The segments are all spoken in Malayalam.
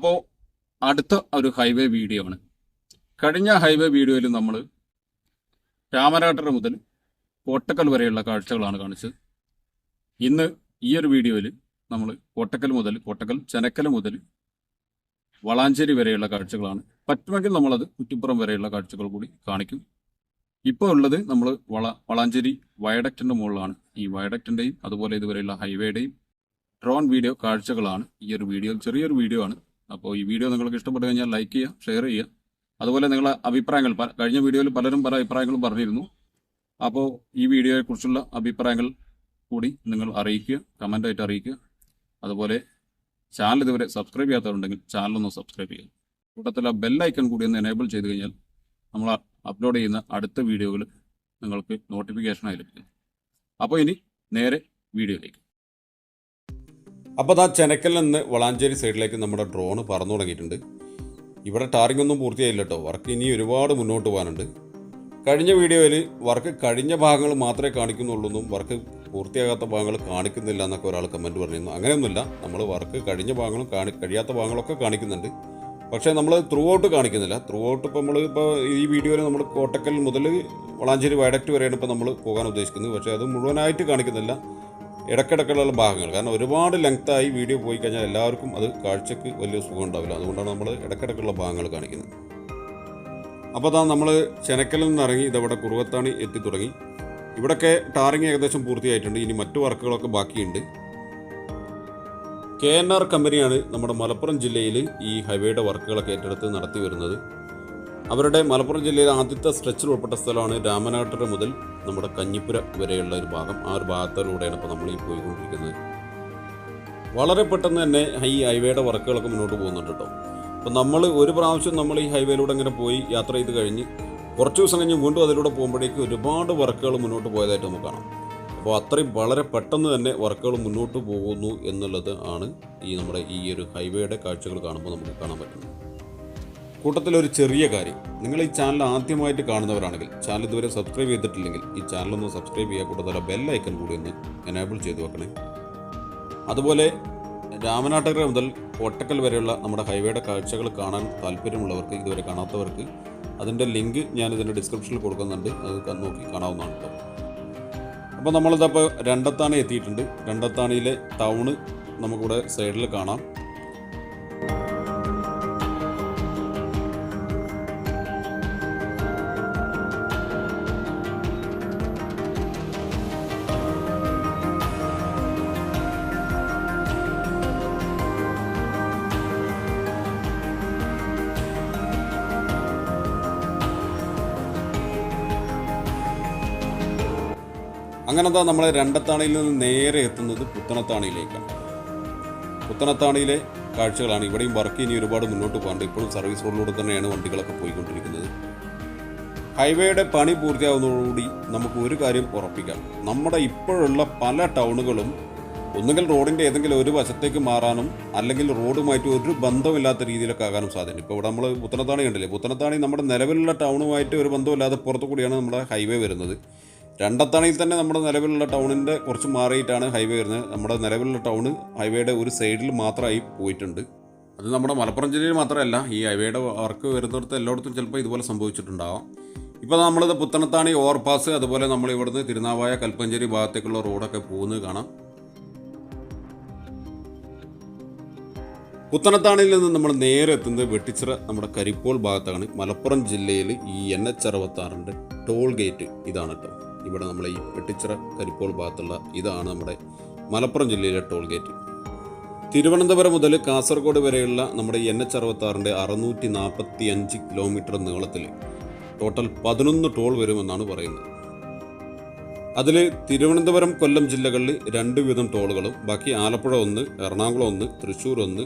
അപ്പോൾ അടുത്ത ഒരു ഹൈവേ വീഡിയോ ആണ്. കഴിഞ്ഞ ഹൈവേ വീഡിയോയിൽ നമ്മൾ രാമരാട്ടർ മുതൽ കോട്ടക്കൽ വരെയുള്ള കാഴ്ചകളാണ് കാണിച്ചത്. ഇന്ന് ഈ ഒരു വീഡിയോയിൽ നമ്മൾ കോട്ടക്കൽ മുതൽ കോട്ടക്കൽ ചെനക്കൽ മുതൽ വളാഞ്ചേരി വരെയുള്ള കാഴ്ചകളാണ്. പറ്റുമെങ്കിൽ നമ്മളത് കുറ്റിപ്പുറം വരെയുള്ള കാഴ്ചകൾ കൂടി കാണിക്കും. ഇപ്പോൾ ഉള്ളത് നമ്മൾ വള വളാഞ്ചേരി വയഡക്റ്റിന്റെ മുകളിലാണ്. ഈ വയഡക്റ്റിന്റെയും അതുപോലെ ഇതുവരെയുള്ള ഹൈവേയുടെയും ഡ്രോൺ വീഡിയോ കാഴ്ചകളാണ് ഈ ഒരു വീഡിയോ ചെറിയൊരു വീഡിയോ ആണ്. അപ്പോൾ ഈ വീഡിയോ നിങ്ങൾക്ക് ഇഷ്ടപ്പെട്ടു കഴിഞ്ഞാൽ ലൈക്ക് ചെയ്യുക ഷെയർ ചെയ്യുക. അതുപോലെ നിങ്ങളെ അഭിപ്രായങ്ങൾ കഴിഞ്ഞ വീഡിയോയിൽ പലരും പല അഭിപ്രായങ്ങളും പറഞ്ഞിരുന്നു. അപ്പോൾ ഈ വീഡിയോയെക്കുറിച്ചുള്ള അഭിപ്രായങ്ങൾ കൂടി നിങ്ങൾ അറിയിക്കുക കമന്റായിട്ട് അറിയിക്കുക. അതുപോലെ ചാനൽ ഇതുവരെ സബ്സ്ക്രൈബ് ചെയ്യാത്തവരുണ്ടെങ്കിൽ ചാനലൊന്ന് സബ്സ്ക്രൈബ് ചെയ്യുക. കൂട്ടത്തിൽ ആ ബെല്ലൈക്കൺ കൂടി ഒന്ന് എനേബിൾ ചെയ്ത് കഴിഞ്ഞാൽ നമ്മൾ അപ്ലോഡ് ചെയ്യുന്ന അടുത്ത വീഡിയോകൾ നിങ്ങൾക്ക് നോട്ടിഫിക്കേഷനായി ലഭിക്കും. അപ്പോൾ ഇനി നേരെ വീഡിയോയിലേക്ക്. അപ്പോൾ അത് ആ ചെനക്കൽ നിന്ന് വളാഞ്ചേരി സൈഡിലേക്ക് നമ്മുടെ ഡ്രോണ് പറന്നു തുടങ്ങിയിട്ടുണ്ട്. ഇവിടെ ടാറിംഗ് ഒന്നും പൂർത്തിയായില്ല കേട്ടോ. വർക്ക് ഇനി ഒരുപാട് മുന്നോട്ട് പോകാനുണ്ട്. കഴിഞ്ഞ വീഡിയോയിൽ വർക്ക് കഴിഞ്ഞ ഭാഗങ്ങൾ മാത്രമേ കാണിക്കുന്നുള്ളൂ എന്നും വർക്ക് പൂർത്തിയാകാത്ത ഭാഗങ്ങൾ കാണിക്കുന്നില്ല എന്നൊക്കെ ഒരാൾ കമന്റ് പറഞ്ഞിരുന്നു. അങ്ങനെയൊന്നുമില്ല. നമ്മൾ വർക്ക് കഴിഞ്ഞ ഭാഗങ്ങളും കാണി കഴിയാത്ത ഭാഗങ്ങളൊക്കെ കാണിക്കുന്നുണ്ട്. പക്ഷേ നമ്മൾ ത്രൂ ഔട്ട് കാണിക്കുന്നില്ല. ത്രൂ ഔട്ട് ഇപ്പോൾ നമ്മൾ ഇപ്പോൾ ഈ വീഡിയോയിൽ നമ്മൾ കോട്ടക്കൽ മുതൽ വളാഞ്ചേരി വയഡക്റ്റ് വരെയാണ് ഇപ്പോൾ നമ്മൾ പോകാൻ ഉദ്ദേശിക്കുന്നത്. പക്ഷേ അത് മുഴുവനായിട്ട് കാണിക്കുന്നില്ല. ഇടയ്ക്കിടയ്ക്കുള്ള ഭാഗങ്ങൾ. കാരണം ഒരുപാട് ലെങ്ത്തായി വീഡിയോ പോയി കഴിഞ്ഞാൽ എല്ലാവർക്കും അത് കാഴ്ചക്ക് വലിയ സുഖം ഉണ്ടാവില്ല. അതുകൊണ്ടാണ് നമ്മൾ ഇടക്കിടക്കുള്ള ഭാഗങ്ങൾ കാണിക്കുന്നത്. അപ്പോൾ അതാ നമ്മൾ ചെനക്കലിൽ നിന്ന് ഇറങ്ങി ഇതവിടെ കുറുവത്താണി എത്തി തുടങ്ങി. ഇവിടൊക്കെ ടാറിങ് ഏകദേശം പൂർത്തിയായിട്ടുണ്ട്. ഇനി മറ്റു വർക്കുകളൊക്കെ ബാക്കിയുണ്ട്. കെ എൻ ആർ കമ്പനിയാണ് നമ്മുടെ മലപ്പുറം ജില്ലയിൽ ഈ ഹൈവേയുടെ വർക്കുകളൊക്കെ ഏറ്റെടുത്ത് നടത്തി വരുന്നത്. അവരുടെ മലപ്പുറം ജില്ലയിലെ ആദ്യത്തെ സ്ട്രെച്ചിൽ ഉൾപ്പെട്ട സ്ഥലമാണ് രാമനാട്ടർ മുതൽ നമ്മുടെ കഞ്ഞിപ്പുര വരെയുള്ള ഒരു ഭാഗം ആ ഒരു ഭാഗത്തിലൂടെയാണ് ഇപ്പോൾ നമ്മൾ ഈ പോയിക്കൊണ്ടിരിക്കുന്നത്. വളരെ പെട്ടെന്ന് തന്നെ ഈ ഹൈവേയുടെ വർക്കുകളൊക്കെ മുന്നോട്ട് പോകുന്നുണ്ട് കേട്ടോ. അപ്പോൾ നമ്മൾ ഒരു പ്രാവശ്യം നമ്മൾ ഈ ഹൈവേയിലൂടെ ഇങ്ങനെ പോയി യാത്ര ചെയ്ത് കഴിഞ്ഞ് കുറച്ച് ദിവസം കഴിഞ്ഞ് വീണ്ടും അതിലൂടെ പോകുമ്പോഴേക്ക് ഒരുപാട് വർക്കുകൾ മുന്നോട്ട് പോയതായിട്ട് നമുക്ക് കാണാം. അപ്പോൾ അത്രയും വളരെ പെട്ടെന്ന് തന്നെ വർക്കുകൾ മുന്നോട്ട് പോകുന്നു എന്നുള്ളത് ആണ് ഈ നമ്മുടെ ഈ ഒരു ഹൈവേയുടെ കാഴ്ചകൾ കാണുമ്പോൾ നമുക്ക് കാണാൻ പറ്റുന്നത്. കൂട്ടത്തിലൊരു ചെറിയ കാര്യം. നിങ്ങൾ ഈ ചാനൽ ആദ്യമായിട്ട് കാണുന്നവരാണെങ്കിൽ ചാനൽ ഇതുവരെ സബ്സ്ക്രൈബ് ചെയ്തിട്ടില്ലെങ്കിൽ ഈ ചാനൽ ഒന്ന് സബ്സ്ക്രൈബ് ചെയ്യുക കൂട്ടത്തിലെ ബെൽ ഐക്കൺ കൂടി ഒന്ന് എനേബിൾ ചെയ്ത് വെക്കണേ. അതുപോലെ രാമനാട്ടകര മുതൽ കോട്ടക്കൽ വരെയുള്ള നമ്മുടെ ഹൈവേയുടെ കാഴ്ചകൾ കാണാൻ താല്പര്യമുള്ളവർക്ക് ഇതുവരെ കാണാത്തവർക്ക് അതിന്റെ ലിങ്ക് ഞാൻ ഇതിന്റെ ഡിസ്ക്രിപ്ഷനിൽ കൊടുക്കുന്നുണ്ട്. അത് നോക്കി കാണാവുന്നതാണ് കേട്ടോ അപ്പോൾ നമ്മളിതപ്പോൾ രണ്ടത്താണി എത്തിയിട്ടുണ്ട്. രണ്ടത്താണിയിലെ ടൗണ് നമുക്കിവിടെ സൈഡിൽ കാണാം. അങ്ങനെ നമ്മൾ രണ്ടത്താണിയിൽ നിന്ന് നേരെ എത്തുന്നത് പുത്തനത്താണിയിലേക്കാണ്. പുത്തനത്താണിയിലെ കാഴ്ചകളാണ്. ഇവിടെയും വർക്ക് ഇനി ഒരുപാട് മുന്നോട്ട് പോകാണ്ട് ഇപ്പോഴും സർവീസ് റോഡിലൂടെ തന്നെയാണ് വണ്ടികളൊക്കെ പോയിക്കൊണ്ടിരിക്കുന്നത്. ഹൈവേയുടെ പണി പൂർത്തിയാവുന്നതോടുകൂടി നമുക്ക് ഒരു കാര്യം ഉറപ്പിക്കാം. നമ്മുടെ ഇപ്പോഴുള്ള പല ടൗണുകളും ഒന്നുകിൽ റോഡിന്റെ ഏതെങ്കിലും ഒരു വശത്തേക്ക് മാറാനും അല്ലെങ്കിൽ റോഡുമായിട്ട് ഒരു ബന്ധമില്ലാത്ത രീതിയിലൊക്കെ ആകാനും സാധ്യത ഇപ്പോൾ ഇവിടെ നമ്മൾ പുത്തനത്താണി കണ്ടില്ലേ? പുത്തനത്താണി നമ്മുടെ നിലവിലുള്ള ടൗണുമായിട്ട് ഒരു ബന്ധമില്ലാതെ പുറത്തു കൂടിയാണ് നമ്മുടെ ഹൈവേ വരുന്നത്. രണ്ടത്താണിയിൽ തന്നെ നമ്മുടെ നിലവിലുള്ള ടൗണിന്റെ കുറച്ച് മാറിയിട്ടാണ് ഹൈവേ വരുന്നത്. നമ്മുടെ നിലവിലുള്ള ടൗൺ ഹൈവേയുടെ ഒരു സൈഡിൽ മാത്രമായി പോയിട്ടുണ്ട്. അത് നമ്മുടെ മലപ്പുറം ജില്ലയിൽ മാത്രമല്ല ഈ ഹൈവേയുടെ വർക്ക് വരുന്നിടത്ത് എല്ലായിടത്തും ചിലപ്പോൾ ഇതുപോലെ സംഭവിച്ചിട്ടുണ്ടാവാം. ഇപ്പോൾ നമ്മളിത് പുത്തനത്താണി ഓവർപാസ് അതുപോലെ നമ്മൾ ഇവിടുന്ന് തിരുനാവായ കൽപ്പഞ്ചേരി ഭാഗത്തേക്കുള്ള റോഡൊക്കെ പോകുന്നത് കാണാം. പുത്തനത്താണിയിൽ നിന്ന് നമ്മൾ നേരെ എത്തുന്നത് വെട്ടിച്ചിറ നമ്മുടെ കരിപ്പോൾ ഭാഗത്താണ്. മലപ്പുറം ജില്ലയിൽ ഈ എൻ എച്ച് അറുപത്താറിന്റെ ടോൾ ഗേറ്റ് ഇതാണ് കേട്ടോ ഇവിടെ നമ്മൾ ഈ പെട്ടിച്ചിറ കരിപ്പോൾ ഭാഗത്തുള്ള ഇതാണ് നമ്മുടെ മലപ്പുറം ജില്ലയിലെ ടോൾ ഗേറ്റ് തിരുവനന്തപുരം മുതൽ കാസർഗോഡ് വരെയുള്ള നമ്മുടെ എൻ എച്ച് അറുപത്താറിന്റെ അറുന്നൂറ്റി നാൽപ്പത്തി അഞ്ച് കിലോമീറ്റർ നീളത്തിൽ ടോട്ടൽ പതിനൊന്ന് ടോൾ വരുമെന്നാണ് പറയുന്നത്. അതിൽ തിരുവനന്തപുരം കൊല്ലം ജില്ലകളിൽ രണ്ട് വീതം ടോളുകളും ബാക്കി ആലപ്പുഴ ഒന്ന് എറണാകുളം ഒന്ന് തൃശ്ശൂർ ഒന്ന്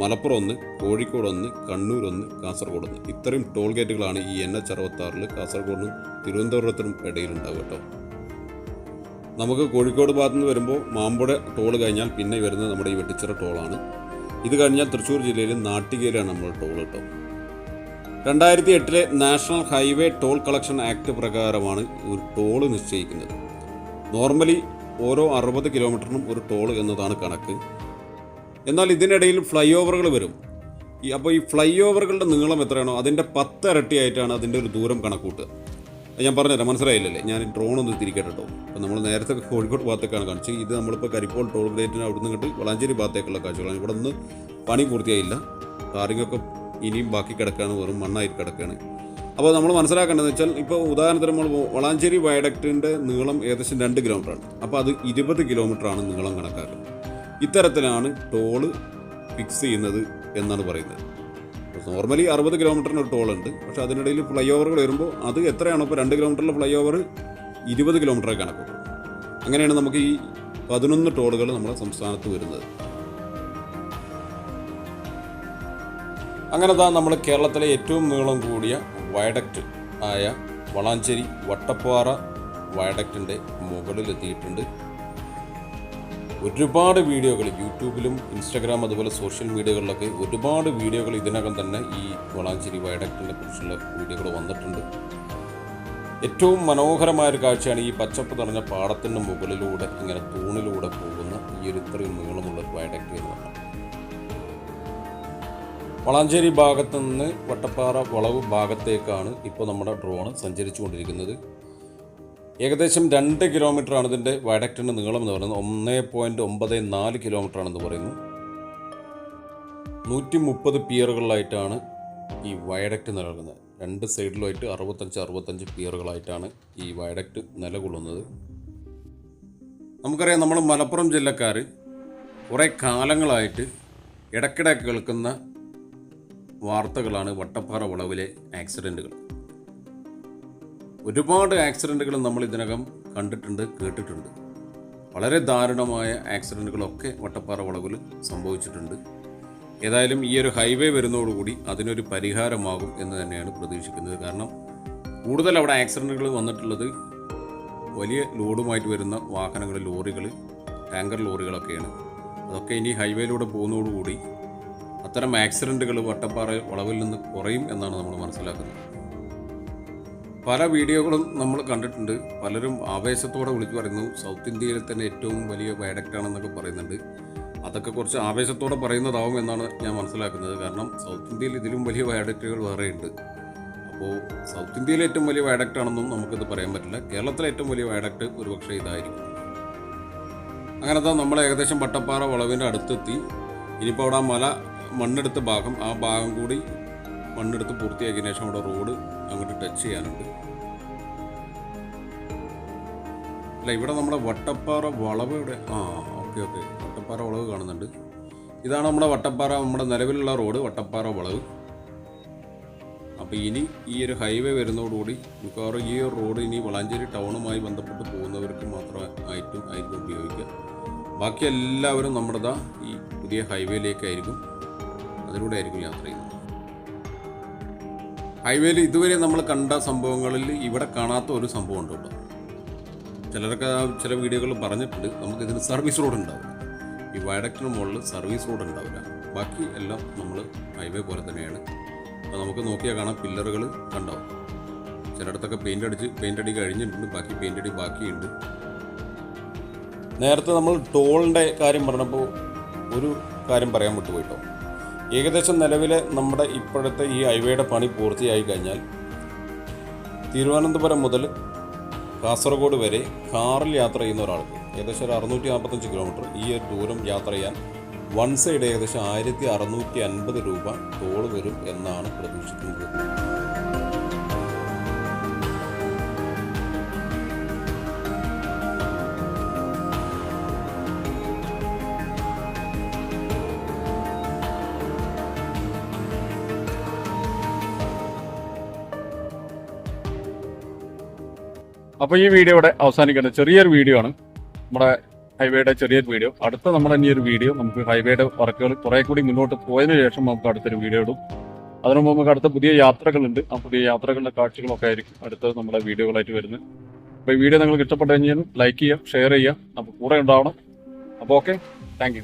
മലപ്പുറം ഒന്ന് കോഴിക്കോട് ഒന്ന് കണ്ണൂർ ഒന്ന് കാസർഗോഡ് ഒന്ന് ഇത്രയും ടോൾ ഗേറ്റുകളാണ് ഈ എൻ എച്ച് അറുപത്താറിൽ കാസർഗോഡിനും തിരുവനന്തപുരത്തിനും ഇടയിലുണ്ടാവുക കേട്ടോ. നമുക്ക് കോഴിക്കോട് ഭാഗത്തു നിന്ന് വരുമ്പോൾ മാമ്പുഴ ടോൾ കഴിഞ്ഞാൽ പിന്നെ വരുന്നത് നമ്മുടെ ഈ വെട്ടിച്ചിറ ടോളാണ്. ഇത് കഴിഞ്ഞാൽ തൃശ്ശൂർ ജില്ലയിൽ നാട്ടികയിലാണ് നമ്മൾ ടോൾ കേട്ടോ. രണ്ടായിരത്തി എട്ടിലെ national highway toll collection act പ്രകാരമാണ് ഒരു ടോൾ നിശ്ചയിക്കുന്നത്. നോർമലി ഓരോ അറുപത് കിലോമീറ്ററിനും ഒരു ടോൾ എന്നതാണ് കണക്ക്. എന്നാൽ ഇതിനിടയിൽ ഫ്ലൈ ഓവറുകൾ വരും. ഈ അപ്പോൾ ഈ ഫ്ലൈ ഓവറുകളുടെ നീളം എത്രയാണോ അതിന്റെ ആയിട്ടാണ് അതിന്റെ ഒരു ദൂരം കണക്കൂട്ടുക ഞാൻ പറഞ്ഞുതരാം മനസ്സിലായില്ലല്ലേ ഞാൻ ഡ്രോൺ ഒന്ന് തിരിക്കട്ടെ കേട്ടോ അപ്പോൾ നമ്മൾ നേരത്തെ കോഴിക്കോട് ഭാഗത്തേക്കാണ് കാണിച്ചത്. ഇത് നമ്മളിപ്പോൾ കരിപ്പോൾ ടോൾ ഗേറ്റിന് അവിടെ നിന്ന് ഇങ്ങോട്ട് വളാഞ്ചേരി ഭാഗത്തേക്കുള്ള കാഴ്ചകളാണ് ഇവിടെ നിന്ന് പണി പൂർത്തിയായില്ല. ടാറിങ്ങൊക്കെ ഇനിയും ബാക്കി കിടക്കുകയാണ് വെറും മണ്ണായിട്ട് കിടക്കുകയാണ് അപ്പോൾ നമ്മൾ മനസ്സിലാക്കേണ്ടതെന്ന് വെച്ചാൽ ഇപ്പോൾ ഉദാഹരണത്തിന് നമ്മൾ വളാഞ്ചേരി വയഡക്റ്റിന്റെ നീളം ഏകദേശം രണ്ട് കിലോമീറ്ററാണ് അപ്പോൾ അത് ഇരുപത് കിലോമീറ്ററാണ് നീളം കണക്കാക്കുന്നത്. ഇത്തരത്തിലാണ് ടോൾ ഫിക്സ് ചെയ്യുന്നത് എന്നാണ് പറയുന്നത്. നോർമലി അറുപത് കിലോമീറ്ററിന് ഒരു ടോൾ ഉണ്ട് പക്ഷെ അതിനിടയിൽ ഫ്ലൈ ഓവറുകൾ വരുമ്പോൾ അത് എത്രയാണോ? ഇപ്പോൾ രണ്ട് കിലോമീറ്ററിലെ ഫ്ലൈ ഓവർ ഇരുപത് കിലോമീറ്ററായി കണക്കും അങ്ങനെയാണ് നമുക്ക് ഈ പതിനൊന്ന് ടോളുകൾ നമ്മുടെ സംസ്ഥാനത്ത് വരുന്നത്. അങ്ങനെ താ നമ്മൾ കേരളത്തിലെ ഏറ്റവും നീളം കൂടിയ വയഡക്റ്റ് ആയ വളാഞ്ചേരി വട്ടപ്പാറ വയഡക്റ്റിന്റെ മുകളിലെത്തിയിട്ടുണ്ട്. ഒരുപാട് വീഡിയോകൾ യൂട്യൂബിലും ഇൻസ്റ്റാഗ്രാം അതുപോലെ സോഷ്യൽ മീഡിയകളിലൊക്കെ ഒരുപാട് വീഡിയോകൾ ഇതിനകം തന്നെ ഈ വളാഞ്ചേരി വയഡക്റ്റിനെ കുറിച്ചുള്ള വീഡിയോകൾ വന്നിട്ടുണ്ട്. ഏറ്റവും മനോഹരമായ ഒരു കാഴ്ചയാണ് ഈ പച്ചപ്പ് നിറഞ്ഞ പാടത്തിന്റെ മുകളിലൂടെ ഇങ്ങനെ തൂണിലൂടെ പോകുന്ന ഈ ഒരു ഇത്രയും നീളമുള്ള ഒരു വയഡക്റ്റ് എന്ന് പറഞ്ഞാൽ. വളാഞ്ചേരി ഭാഗത്തു നിന്ന് വട്ടപ്പാറ വളവ് ഭാഗത്തേക്കാണ് ഇപ്പോൾ നമ്മുടെ ഡ്രോണ് സഞ്ചരിച്ചു കൊണ്ടിരിക്കുന്നത് ഏകദേശം രണ്ട് കിലോമീറ്ററാണ് ഇതിന്റെ വയഡക്റ്റിന്റെ നീളം എന്ന് പറയുന്നത്. ഒന്ന് പോയിന്റ് ഒമ്പത് നാല് കിലോമീറ്റർ ആണെന്ന് പറയുന്നു. നൂറ്റി മുപ്പത് പിയറുകളിലായിട്ടാണ് ഈ വയഡക്റ്റ് നിലകൊള്ളുന്നത് രണ്ട് സൈഡിലുമായിട്ട് അറുപത്തഞ്ച് അറുപത്തഞ്ച് പിയറുകളായിട്ടാണ് ഈ വയഡക്റ്റ് നിലകൊള്ളുന്നത്. നമുക്കറിയാം നമ്മൾ മലപ്പുറം ജില്ലക്കാർ കുറേ കാലങ്ങളായിട്ട് ഇടയ്ക്കിടെ കേൾക്കുന്ന വാർത്തകളാണ് വട്ടപ്പാറ വളവിലെ ആക്സിഡന്റുകൾ. ഒരുപാട് ആക്സിഡന്റുകൾ നമ്മൾ ഇതിനകം കണ്ടിട്ടുണ്ട് കേട്ടിട്ടുണ്ട്. വളരെ ദാരുണമായ ആക്സിഡന്റുകളൊക്കെ വട്ടപ്പാറ വളവിൽ സംഭവിച്ചിട്ടുണ്ട്. ഏതായാലും ഈ ഒരു ഹൈവേ വരുന്നതോടുകൂടി അതിനൊരു പരിഹാരമാകും എന്ന് തന്നെയാണ് പ്രതീക്ഷിക്കുന്നത്. കാരണം കൂടുതൽ അവിടെ ആക്സിഡന്റുകൾ വന്നിട്ടുള്ളത് വലിയ ലോഡുമായിട്ട് വരുന്ന വാഹനങ്ങൾ ലോറികൾ ടാങ്കർ ലോറികളൊക്കെയാണ്. അതൊക്കെ ഇനി ഹൈവേയിലൂടെ പോകുന്നതോടുകൂടി അത്തരം ആക്സിഡന്റുകൾ വട്ടപ്പാറ വളവിൽ നിന്ന് കുറയും എന്നാണ് നമ്മൾ മനസ്സിലാക്കുന്നത്. പല വീഡിയോകളും നമ്മൾ കണ്ടിട്ടുണ്ട്. പലരും ആവേശത്തോടെ വിളിച്ചു പറയുന്നു സൗത്ത് ഇന്ത്യയിൽ തന്നെ ഏറ്റവും വലിയ വയഡക്റ്റ് ആണെന്നൊക്കെ പറയുന്നുണ്ട്. അതൊക്കെ കുറച്ച് ആവേശത്തോടെ പറയുന്നതാവും എന്നാണ് ഞാൻ മനസ്സിലാക്കുന്നത്. കാരണം സൗത്ത് ഇന്ത്യയിൽ ഇതിലും വലിയ വയഡക്റ്റുകൾ വേറെയുണ്ട്. അപ്പോൾ സൗത്ത് ഇന്ത്യയിലെ ഏറ്റവും വലിയ വയഡക്റ്റ് ആണെന്നും നമുക്കിത് പറയാൻ പറ്റില്ല. കേരളത്തിലെ ഏറ്റവും വലിയ വയഡക്റ്റ് ഒരുപക്ഷെ ഇതായിരിക്കും. അങ്ങനത്തെ നമ്മൾ ഏകദേശം വട്ടപ്പാറ വളവിന്റെ അടുത്തെത്തി. ഇനിയിപ്പോൾ അവിടെ മല മണ്ണെടുത്ത ഭാഗം ആ ഭാഗം കൂടി മണ്ണെടുത്ത് പൂർത്തിയാക്കിയതിനു ശേഷം അവിടെ റോഡ് അങ്ങോട്ട് ടച്ച് ചെയ്യാനുണ്ട്. അല്ല ഇവിടെ നമ്മുടെ വട്ടപ്പാറ വളവ് ഇവിടെ ആ ഓക്കെ ഓക്കെ. വട്ടപ്പാറ വളവ് കാണുന്നുണ്ട്. ഇതാണ് നമ്മുടെ വട്ടപ്പാറ നമ്മുടെ നിലവിലുള്ള റോഡ് വട്ടപ്പാറ വളവ്. അപ്പോൾ ഇനി ഈ ഒരു ഹൈവേ വരുന്നതോടുകൂടി മിക്കവാറും ഈ ഒരു റോഡ് ഇനി വളാഞ്ചേരി ടൗണുമായി ബന്ധപ്പെട്ട് പോകുന്നവർക്ക് മാത്രമായിട്ടും ആയിരിക്കും ഉപയോഗിക്കുക. ബാക്കി എല്ലാവരും നമ്മുടെ ദാ ഈ പുതിയ ഹൈവേയിലേക്കായിരിക്കും. അതിലൂടെ ആയിരിക്കും യാത്ര ചെയ്യുന്നത്. ഹൈവേയിൽ ഇതുവരെ നമ്മൾ കണ്ട സംഭവങ്ങളിൽ ഇവിടെ കാണാത്ത ഒരു സംഭവം ഉണ്ട് കേട്ടോ. ചിലരൊക്കെ ചില വീഡിയോകൾ പറഞ്ഞിട്ടുണ്ട്. നമുക്കിതിന് സർവീസ് റോഡ് ഉണ്ടാവില്ല. ഈ വയഡക്റ്റിന് മുകളിൽ സർവീസ് റോഡ് ഉണ്ടാവില്ല. ബാക്കി എല്ലാം നമ്മൾ ഹൈവേ പോലെ തന്നെയാണ്. അപ്പോൾ നമുക്ക് നോക്കിയാൽ കാണാം പില്ലറുകൾ കണ്ടാവും ചിലയിടത്തൊക്കെ പെയിന്റ് അടിച്ച് പെയിന്റ് അടി കഴിഞ്ഞിട്ടുണ്ട്. ബാക്കി പെയിന്റ് അടി ബാക്കിയുണ്ട്. നേരത്തെ നമ്മൾ ടോളിന്റെ കാര്യം പറഞ്ഞപ്പോൾ ഒരു കാര്യം പറയാൻ വിട്ടുപോയിട്ടോ ഏകദേശം നിലവിലെ നമ്മുടെ ഇപ്പോഴത്തെ ഈ ഹൈവേയുടെ പണി പൂർത്തിയായി കഴിഞ്ഞാൽ തിരുവനന്തപുരം മുതൽ കാസർഗോഡ് വരെ കാറിൽ യാത്ര ചെയ്യുന്ന ഒരാൾക്ക് ഏകദേശം ഒരു അറുന്നൂറ്റി നാൽപ്പത്തഞ്ച് കിലോമീറ്റർ ഈ ഒരു ദൂരം യാത്ര ചെയ്യാൻ വൺ സൈഡ് ഏകദേശം ആയിരത്തി അറുന്നൂറ്റി അൻപത് രൂപ ടോൾ വരും എന്നാണ് പ്രതീക്ഷിക്കുന്നത്. അപ്പോൾ ഈ വീഡിയോ ഇവിടെ അവസാനിക്കുന്നത് ചെറിയൊരു വീഡിയോ ആണ്. നമ്മുടെ ഹൈവേയുടെ ചെറിയൊരു വീഡിയോ അടുത്ത നമ്മുടെ ഇനി ഒരു വീഡിയോ നമുക്ക് ഹൈവേയുടെ വർക്കുകൾ കുറെ കൂടി മുന്നോട്ട് പോയതിന് ശേഷം നമുക്ക് അടുത്തൊരു വീഡിയോ ഇടും. അതിനു മുമ്പ് നമുക്ക് അടുത്ത പുതിയ യാത്രകളുണ്ട്. ആ പുതിയ യാത്രകളുടെ കാഴ്ചകളൊക്കെ ആയിരിക്കും അടുത്ത നമ്മുടെ വീഡിയോകളായിട്ട് വരുന്നത്. അപ്പോൾ ഈ വീഡിയോ നിങ്ങൾക്ക് ഇഷ്ടപ്പെട്ടു കഴിഞ്ഞാൽ ലൈക്ക് ചെയ്യുക ഷെയർ ചെയ്യുക. നമുക്ക് കൂടെ ഉണ്ടാവണം. അപ്പോൾ ഓക്കെ താങ്ക്